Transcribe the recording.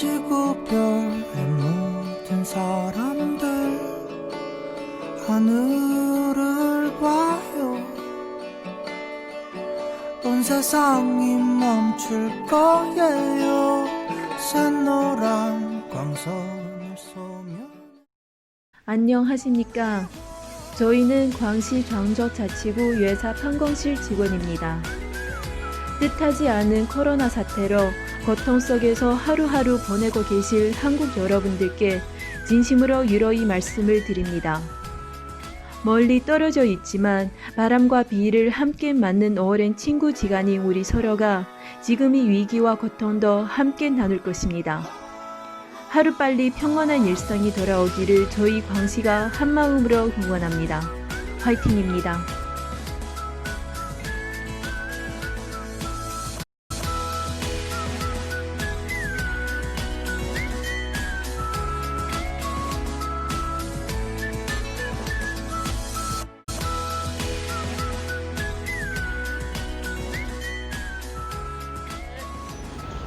지구별의 모든 사람들 하늘을 봐요 온 세상이 멈출 거예요 샛노란 광선을 쏘면 안녕하십니까. 저희는 광시 광저자치구 예사 판공실 직원입니다. 뜻하지 않은 코로나 사태로 고통 속에서 하루하루 보내고 계실 한국 여러분들께 진심으로 유로이 말씀을 드립니다. 멀리 떨어져 있지만 바람과 비를 함께 맞는 오랜 친구 지간인 우리 서로가 지금의 위기와 고통도 함께 나눌 것입니다. 하루빨리 평온한 일상이 돌아오기를 저희 광시가 한마음으로 응원합니다. 화이팅입니다.